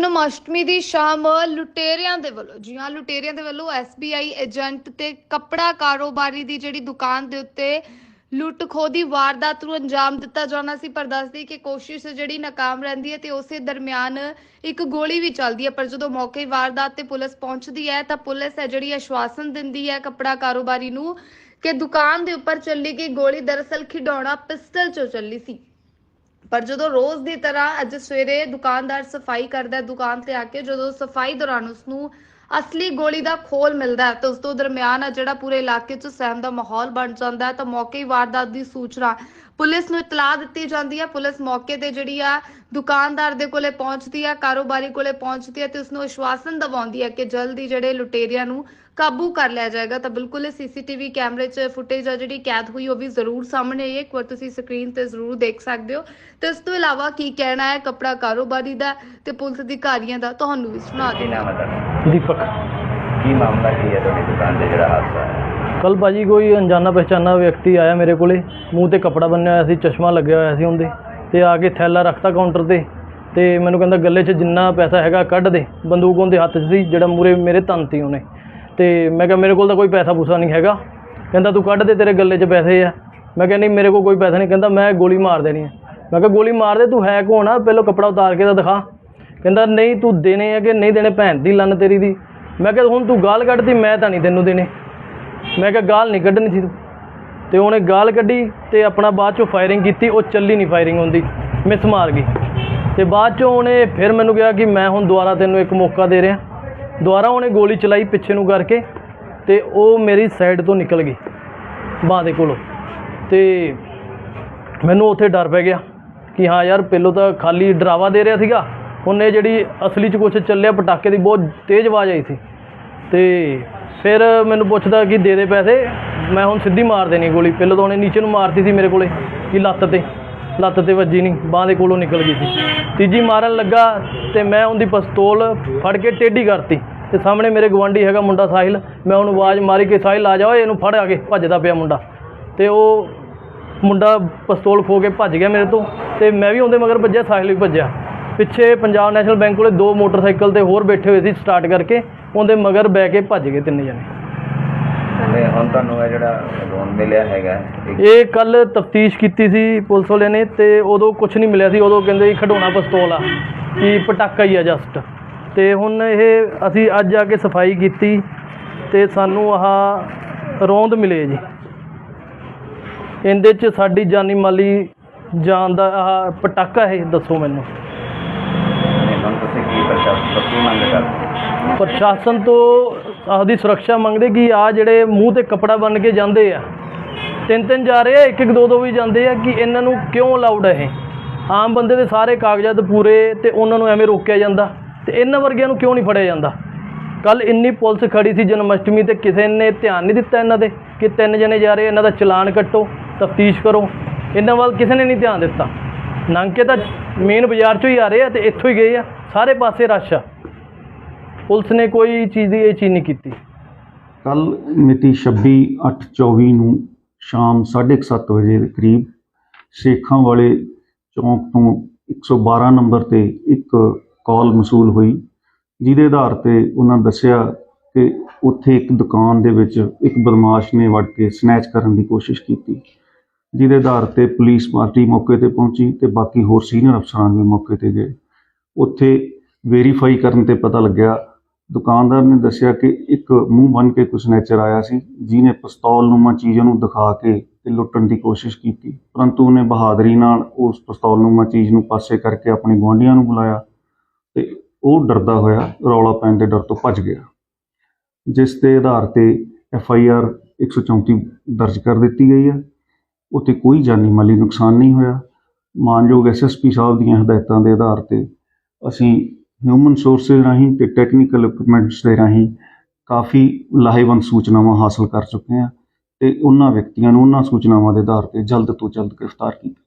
ਜਨਮ ਅਸ਼ਟਮੀ ਦੀ ਸ਼ਾਮ ਲੁਟੇਰਿਆਂ ਦੇ ਵੱਲੋਂ, ਜੀ ਹਾਂ, ਲੁਟੇਰਿਆਂ ਦੇ ਵੱਲੋਂ SBI ਏਜੰਟ ਤੇ ਕੱਪੜਾ ਕਾਰੋਬਾਰੀ ਦੀ ਜਿਹੜੀ ਦੁਕਾਨ ਦੇ ਉੱਤੇ ਲੁੱਟ ਖੋਹ ਦੀ ਵਾਰਦਾਤ ਨੂੰ ਅੰਜਾਮ ਦਿੱਤਾ ਜਾਣਾ ਸੀ, ਪਰ ਦੱਸਦੀ ਕਿ ਕੋਸ਼ਿਸ਼ ਜਿਹੜੀ ਨਾਕਾਮ ਰਹਿੰਦੀ ਹੈ ਤੇ ਉਸੇ ਦਰਮਿਆਨ ਇੱਕ ਗੋਲੀ ਵੀ ਚੱਲਦੀ ਹੈ, ਪਰ ਜਦੋਂ ਮੌਕੇ ਵਾਰਦਾਤ ਤੇ ਪੁਲਿਸ ਪਹੁੰਚਦੀ ਹੈ ਤਾਂ ਪੁਲਿਸ ਹੈ ਜਿਹੜੀ ਆਸ਼ਵਾਸਨ ਦਿੰਦੀ ਹੈ ਕੱਪੜਾ ਕਾਰੋਬਾਰੀ ਨੂੰ ਕਿ ਦੁਕਾਨ ਦੇ ਉੱਪਰ ਚੱਲੀ ਗਈ ਗੋਲੀ ਦਰਅਸਲ ਖਿਡੌਣਾ ਪਿਸਟਲ ਚੋਂ ਚੱਲੀ ਸੀ। ਪਰ ਜਦੋਂ ਰੋਜ਼ ਦੀ ਤਰ੍ਹਾਂ ਅੱਜ ਸਵੇਰੇ ਦੁਕਾਨਦਾਰ ਸਫ਼ਾਈ ਕਰਦਾ ਦੁਕਾਨ ਤੇ ਆ ਕੇ ਜਦੋਂ ਸਫ਼ਾਈ ਦੌਰਾਨ ਉਸ ਨੂੰ ਅਸਲੀ ਗੋਲੀ ਦਾ ਖੋਲ ਮਿਲਦਾ ਹੈ, ਤਾਂ ਉਸ ਤੋਂ ਦਰਮਿਆਨ ਆ ਜਿਹੜਾ ਪੂਰੇ ਇਲਾਕੇ 'ਚ ਸਹਿਮ ਦਾ ਮਾਹੌਲ ਬਣ ਜਾਂਦਾ ਹੈ, ਤਾਂ ਮੌਕੇ ਹੀ ਵਾਰਦਾਤ ਦੀ ਸੂਚਨਾ ਪੁਲਿਸ ਨੂੰ ਇਤਲਾਹ ਦਿੱਤੀ ਜਾਂਦੀ ਹੈ ਪੁਲਿਸ ਮੌਕੇ ਤੇ ਜਿਹੜੀ ਆ ਦੁਕਾਨਦਾਰ ਦੇ ਕੋਲੇ ਪਹੁੰਚਦੀ ਆ ਕਾਰੋਬਾਰੀ ਕੋਲੇ ਪਹੁੰਚਦੀ ਹੈ ਤੇ ਉਸ ਨੂੰ ਆਸ਼ਵਾਸਨ ਦਿਵਾਉਂਦੀ ਹੈ ਕਿ ਜਲਦੀ ਜਿਹੜੇ ਲੁਟੇਰਿਆਂ ਨੂੰ ਕਾਬੂ ਕਰ ਲਿਆ ਜਾਏਗਾ। ਤਾਂ ਬਿਲਕੁਲ ਇਹ ਸੀਸੀਟੀਵੀ ਕੈਮਰੇ 'ਚ ਫੁਟੇਜ ਆ ਜਿਹੜੀ ਕੈਦ ਹੋਈ ਉਹ ਵੀ ਜ਼ਰੂਰ ਸਾਹਮਣੇ ਆਈ ਹੈ। ਇੱਕ ਵਾਰ ਤੁਸੀਂ ਸਕਰੀਨ ਤੇ ਜ਼ਰੂਰ ਦੇਖ ਸਕਦੇ ਹੋ। ਤੇ ਇਸ ਤੋਂ ਇਲਾਵਾ ਕੀ ਕਹਿਣਾ ਹੈ ਕੱਪੜਾ ਕਾਰੋਬਾਰੀ ਦਾ ਤੇ ਪੁਲਿਸ ਅਧਿਕਾਰੀਆਂ ਦਾ ਤੁਹਾਨੂੰ ਵੀ ਸੁਣਾ ਤੁਹਾਡਾ? ਦੀਪਕ। ਕੀ ਮਾਮਲਾ ਕੀ ਹੈ ਤੁਹਾਡੀ ਦੁਕਾਨ ਤੇ ਜਿਹੜਾ ਹਾਦਸਾ ਹੈ ਕੱਲ ਭਾਜੀ ਕੋਈ ਅਣਜਾਣਾ ਪਛਾਣਾ ਵਿਅਕਤੀ ਆਇਆ ਮੇਰੇ ਕੋਲੇ, ਮੂੰਹ ਤੇ ਕੱਪੜਾ ਬੰਨਿਆ ਹੋਇਆ ਸੀ, ਚਸ਼ਮਾ ਲੱਗਿਆ ਹੋਇਆ ਸੀ ਉਹਦੇ, ਤੇ ਆ ਕੇ ਥੈਲਾ ਰੱਖਤਾ ਕਾਊਂਟਰ ਤੇ ਤੇ ਮੈਨੂੰ ਕਹਿੰਦਾ ਗੱਲੇ 'ਚ ਜਿੰਨਾ ਪੈਸਾ ਹੈਗਾ ਕੱਢ ਦੇ, ਬੰਦੂਕ ਉਹਦੇ ਹੱਥ 'ਚ ਸੀ, ਜਿਹੜਾ ਮੂਰੇ ਮੇਰੇ ਧਨ ਤੀ ਉਹਨੇ, ਤੇ ਮੈਂ ਕਿਹਾ ਮੇਰੇ ਕੋਲ ਤਾਂ ਕੋਈ ਪੈਸਾ ਪੂਸਾ ਨਹੀਂ ਹੈਗਾ, ਕਹਿੰਦਾ ਤੂੰ ਕੱਢ ਦੇ ਤੇਰੇ ਗੱਲੇ 'ਚ ਪੈਸੇ ਆ, ਮੈਂ ਕਿਹਾ ਨਹੀਂ ਮੇਰੇ ਕੋਲ ਕੋਈ ਪੈਸਾ ਨਹੀਂ, ਕਹਿੰਦਾ ਮੈਂ ਗੋਲੀ ਮਾਰ ਦੇਣੀ ਹੈ ਮੈਂ ਕਿਹਾ ਗੋਲੀ ਮਾਰ ਦੇ ਤੂੰ ਹੈ ਕੌਣ ਆ, ਪਹਿਲਾਂ ਕੱਪੜਾ ਉਤਾਰ ਕੇ ਤਾਂ ਦਿਖਾ, ਕਹਿੰਦਾ ਨਹੀਂ ਤੂੰ ਦੇਣੇ ਆ ਕਿ ਨਹੀਂ ਦੇਣੇ, ਭੈਣ ਦੀ ਲੰਨ ਤੇਰੀ ਦੀ, ਮੈਂ ਕਿਹਾ ਹੁਣ ਤੂੰ ਗਾਲ ਕੱਢਦੀ ਮੈਂ ਤਾਂ ਨਹੀਂ ਤੈਨੂੰ ਦੇਣੇ ਮੈਂ ਕਿਹਾ ਗਾਲ ਨਹੀਂ ਕੱਢਣੀ ਸੀ ਤੂੰ। ਤੇ ਉਹਨੇ ਗਾਲ ਕੱਢੀ ਤੇ ਆਪਣਾ ਬਾਅਦ ਚੋਂ ਫਾਇਰਿੰਗ ਕੀਤੀ, ਉਹ ਚੱਲੀ ਨਹੀਂ ਫਾਇਰਿੰਗ ਹੁੰਦੀ। ਮਿਸ ਮਾਰ ਗਈ। ਤੇ ਬਾਅਦ ਚੋਂ ਉਹਨੇ ਫਿਰ ਮੈਨੂੰ ਕਿਹਾ ਕਿ ਮੈਂ ਹੁਣ ਦੁਬਾਰਾ ਤੈਨੂੰ ਇੱਕ ਮੌਕਾ ਦੇ ਰਿਹਾ। ਦੁਬਾਰਾ ਉਹਨੇ ਗੋਲੀ ਚਲਾਈ ਪਿੱਛੇ ਨੂੰ ਕਰਕੇ ਤੇ ਉਹ ਮੇਰੀ ਸਾਈਡ ਤੋਂ ਨਿਕਲ ਗਈ, ਬਾਂਹ ਦੇ ਕੋਲੋਂ। ਤੇ ਮੈਨੂੰ ਉੱਥੇ ਡਰ ਪੈ ਗਿਆ ਕਿ ਹਾਂ ਯਾਰ, ਪਹਿਲੋਂ ਤਾਂ ਖਾਲੀ ਡਰਾਵਾ ਦੇ ਰਿਹਾ ਸੀਗਾ। ਉਹਨੇ ਜਿਹੜੀ ਅਸਲੀ 'ਚ ਕੁਝ ਚੱਲਿਆ, ਪਟਾਕੇ ਦੀ ਬਹੁਤ ਤੇਜ਼ ਆਵਾਜ਼ ਆਈ ਸੀ। ਤੇ ਫਿਰ ਮੈਨੂੰ ਪੁੱਛਦਾ ਕਿ ਦੇ ਦੇ ਪੈਸੇ। ਮੈਂ ਹੁਣ ਸਿੱਧੀ ਮਾਰ ਦੇਣੀ ਗੋਲੀ। ਪਹਿਲਾਂ ਤਾਂ ਉਹਨੇ ਨੀਚੇ ਨੂੰ ਮਾਰਤੀ ਸੀ ਮੇਰੇ ਕੋਲੇ ਕਿ ਲੱਤ ਤੇ। ਲੱਤ ਤੇ ਵੱਜੀ ਨਹੀਂ। ਬਾਂਹ ਦੇ ਕੋਲੋਂ ਨਿਕਲ ਗਈ ਸੀ। ਤੀਜੀ ਮਾਰਨ ਲੱਗਾ ਤੇ ਮੈਂ ਉਹਦੀ ਪਿਸਤੌਲ ਫੜ ਕੇ ਟੇਢੀ ਕਰਤੀ। ਤੇ ਸਾਹਮਣੇ ਮੇਰੇ ਗਵਾਂਢੀ ਹੈਗਾ ਮੁੰਡਾ ਸਾਹਿਲ। ਮੈਂ ਉਹਨੂੰ ਆਵਾਜ਼ ਮਾਰੀ ਕਿ ਸਾਹਿਲ ਆ ਜਾ ਓਏ, ਇਹਨੂੰ ਫੜ ਆ ਕੇ। ਭੱਜਦਾ ਪਿਆ ਮੁੰਡਾ। ਤੇ ਉਹ ਮੁੰਡਾ ਪਿਸਤੌਲ ਖੋ ਕੇ ਭੱਜ ਗਿਆ ਮੇਰੇ ਤੋਂ। ਤੇ ਮੈਂ ਵੀ ਉਹਦੇ ਮਗਰ ਭੱਜਿਆ, ਸਾਹਿਲ ਵੀ ਭੱਜਿਆ। ਪਿੱਛੇ ਪੰਜਾਬ ਨੈਸ਼ਨਲ ਬੈਂਕ ਕੋਲੇ ਦੋ ਮੋਟਰਸਾਈਕਲ ਤੇ ਹੋਰ ਬੈਠੇ ਹੋਏ ਸੀ ਸਟਾਰਟ ਕਰਕੇ ਉਹਦੇ ਮਗਰ ਬਹਿ ਕੇ ਭੱਜ ਗਏ ਤਿੰਨੇ ਜਣੇ। ਤੇ ਹੁਣ ਤੁਹਾਨੂੰ ਇਹ ਜਿਹੜਾ ਲੋਨ ਮਿਲਿਆ ਹੈਗਾ ਇਹ ਕੱਲ ਤਫਤੀਸ਼ ਕੀਤੀ ਸੀ ਪੁਲਿਸ ਵਾਲਿਆਂ ਨੇ ਤੇ ਉਦੋਂ ਕੁਝ ਨਹੀਂ ਮਿਲਿਆ ਸੀ ਉਦੋਂ ਕਹਿੰਦੇ ਸੀ ਖਡਾਉਣਾ ਪਿਸਤੌਲ ਆ ਕਿ ਪਟਾਕਾ ਹੀ ਆ ਜਸਟ ਤੇ ਹੁਣ ਇਹ ਅਸੀਂ ਅੱਜ ਆ ਕੇ ਸਫ਼ਾਈ ਕੀਤੀ ਤੇ ਸਾਨੂੰ ਆਹ ਰੋਂਦ ਮਿਲੇ ਜੀ। ਇਹਦੇ ਚ ਸਾਡੀ ਜਾਨੀ ਮਾਲੀ ਜਾਨ ਦਾ ਆਹ ਪਟਾਕਾ ਇਹ ਦੱਸੋ ਮੈਨੂੰ। ਤੇ ਤੁਸੀਂ ਕੀ ਪ੍ਰਸ਼ਾਸਨ ਤੋਂ ਕੀ ਮੰਗ ਕਰਦੇ ਪ੍ਰਸ਼ਾਸਨ ਤੋਂ ਆਪਦੀ ਸੁਰੱਖਿਆ ਮੰਗਦੇ ਕਿ ਆ ਜਿਹੜੇ ਮੂੰਹ ਤੇ ਕੱਪੜਾ ਬੰਨ ਕੇ ਜਾਂਦੇ ਆ, ਤਿੰਨ ਤਿੰਨ ਜਾ ਰਹੇ ਆ, ਇੱਕ ਇੱਕ ਦੋ ਦੋ ਵੀ ਜਾਂਦੇ ਆ ਕਿ ਇਹਨਾਂ ਨੂੰ ਕਿਉਂ ਅਲਾਉਡ ਹੈ ਇਹ? ਆਮ ਬੰਦੇ ਦੇ ਸਾਰੇ ਕਾਗਜ਼ਾਤ ਪੂਰੇ ਤੇ ਉਹਨਾਂ ਨੂੰ ਐਵੇਂ ਰੋਕਿਆ ਜਾਂਦਾ ਤੇ ਇਹਨਾਂ ਵਰਗਿਆਂ ਨੂੰ ਕਿਉਂ ਨਹੀਂ ਫੜਿਆ ਜਾਂਦਾ? ਕੱਲ ਇੰਨੀ ਪੁਲਿਸ ਖੜੀ ਸੀ ਜਨਮ ਅਸ਼ਟਮੀ ਤੇ ਕਿਸੇ ਨੇ ਧਿਆਨ ਨਹੀਂ ਦਿੱਤਾ ਇਹਨਾਂ ਦੇ ਕਿ ਤਿੰਨ ਜਣੇ ਜਾ ਰਹੇ ਇਹਨਾਂ ਦਾ ਚਲਾਨ ਕੱਟੋ, ਤਫਤੀਸ਼ ਕਰੋ, ਇਹਨਾਂ ਵੱਲ ਕਿਸੇ ਨੇ ਨਹੀਂ ਧਿਆਨ ਦਿੱਤਾ। ਲੰਘ ਕੇ ਤਾਂ ਮੇਨ ਬਾਜ਼ਾਰ ਚੋਂ ਹੀ ਆ ਰਹੇ ਆ ਤੇ ਇੱਥੋਂ ਹੀ ਗਏ ਆ। ਸਾਰੇ ਪਾਸੇ ਰਸ਼ ਆ। ਪੁਲਿਸ ਨੇ ਕੋਈ ਚੀਜ਼ ਦੀ ਇਹ ਚੀਜ਼ ਨਹੀਂ ਕੀਤੀ। ਕੱਲ ਮਿਤੀ 26/8/24 ਨੂੰ ਸ਼ਾਮ 7:30 ਵਜੇ ਦੇ ਕਰੀਬ ਸੇਖਾਂ ਵਾਲੇ ਚੌਂਕ ਤੋਂ 112 ਨੰਬਰ ਤੇ ਇੱਕ ਕਾਲ ਮਸੂਲ ਹੋਈ, ਜਿਹਦੇ ਆਧਾਰ ਤੇ ਉਹਨਾਂ ਦੱਸਿਆ ਕਿ ਉੱਥੇ ਇੱਕ ਦੁਕਾਨ ਦੇ ਵਿੱਚ ਇੱਕ ਬਦਮਾਸ਼ ਨੇ ਵੜ ਕੇ ਸਨੈਚ ਕਰਨ ਦੀ ਕੋਸ਼ਿਸ਼ ਕੀਤੀ। ਜਿਹਦੇ ਆਧਾਰ ਤੇ ਪੁਲਿਸ ਪਾਰਟੀ ਮੌਕੇ ਤੇ ਪਹੁੰਚੀ ਤੇ ਬਾਕੀ ਹੋਰ ਸੀਨੀਅਰ ਅਫਸਰਾਂ ਵੀ ਮੌਕੇ ਤੇ ਗਏ। ਉੱਥੇ ਵੈਰੀਫਾਈ ਕਰਨ ਤੇ ਪਤਾ ਲੱਗਿਆ, ਦੁਕਾਨਦਾਰ ਨੇ ਦੱਸਿਆ ਕਿ ਇੱਕ ਮੂੰਹ ਬੰਨ ਕੇ ਕੁਛ ਨੇਚਰ ਆਇਆ ਸੀ, ਜਿਹਨੇ ਪਿਸਤੌਲ ਨੂਮਾ ਚੀਜ਼ ਨੂੰ ਦਿਖਾ ਕੇ ਤੇ ਲੁੱਟਣ ਦੀ ਕੋਸ਼ਿਸ਼ ਕੀਤੀ, ਪਰੰਤੂ ਉਹਨੇ ਬਹਾਦਰੀ ਨਾਲ ਉਸ ਪਿਸਤੌਲ ਨੂਮਾ ਚੀਜ਼ ਨੂੰ ਪਾਸੇ ਕਰਕੇ ਆਪਣੇ ਗੁਆਂਢੀਆਂ ਨੂੰ ਬੁਲਾਇਆ ਤੇ ਉਹ ਡਰਦਾ ਹੋਇਆ ਰੌਲਾ ਪੈਣ ਦੇ ਡਰ ਤੋਂ ਭੱਜ ਗਿਆ। ਜਿਸ ਦੇ ਆਧਾਰ ਤੇ ਐਫ ਆਈ ਆਰ 134 ਦਰਜ ਕਰ ਦਿੱਤੀ ਗਈ ਹੈ। ਉੱਥੇ ਕੋਈ ਜਾਨੀ ਮਾਲੀ ਨੁਕਸਾਨ ਨਹੀਂ ਹੋਇਆ। ਮਾਨਯੋਗ ਐਸਐਸਪੀ ਸਾਹਿਬ ਦੀਆਂ ਹਦਾਇਤਾਂ ਦੇ ਆਧਾਰ ਤੇ ਅਸੀਂ ਹਿਊਮਨ ਸੋਰਸਿਸ ਰਾਹੀਂ ਤੇ ਟੈਕਨੀਕਲ ਇਕਵਿਪਮੈਂਟਸ ਦੇ ਰਾਹੀਂ ਕਾਫੀ ਲਾਹੇਵੰਦ ਸੂਚਨਾਵਾਂ ਹਾਸਲ ਕਰ ਚੁੱਕੇ ਹਾਂ ਤੇ ਉਹਨਾਂ ਵਿਅਕਤੀਆਂ ਨੂੰ ਉਹਨਾਂ ਸੂਚਨਾਵਾਂ ਦੇ ਆਧਾਰ ਤੇ ਜਲਦ ਤੋਂ ਜਲਦ ਗ੍ਰਿਫਤਾਰ ਕੀਤਾ।